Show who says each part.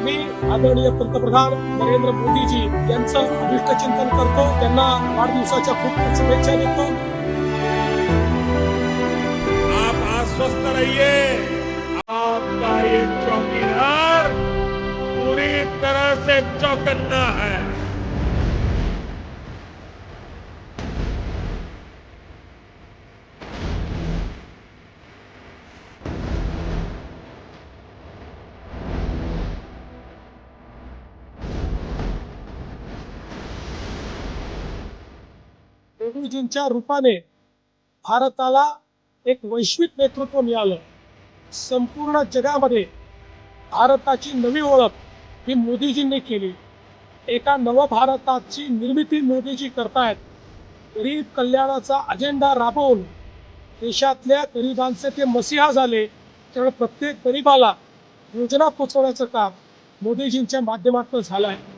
Speaker 1: आदरणीय पंतप्रधान नरेंद्र मोदीजी यांचं अभिष्ट चिंतन करतो. त्यांना वाढदिवसाच्या खूप खूप शुभेच्छा देतो.
Speaker 2: आप आश्वस्त रहिए. आपका ये चौकीदार पूरी तरह से चौकन्ना है.
Speaker 1: नेहरूजींच्या रूपाने भारताला एक वैश्विक नेतृत्व मिळालं. संपूर्ण जगामध्ये भारताची नवी ओळख ही मोदीजींनी केली. एका नवभारताची निर्मिती मोदीजी करतायत. गरीब कल्याणाचा अजेंडा राबवून देशातल्या गरिबांचे ते मसिहा झाले. त्यामुळे प्रत्येक गरीबाला योजना पोचवण्याचं काम मोदीजींच्या माध्यमातून झालं आहे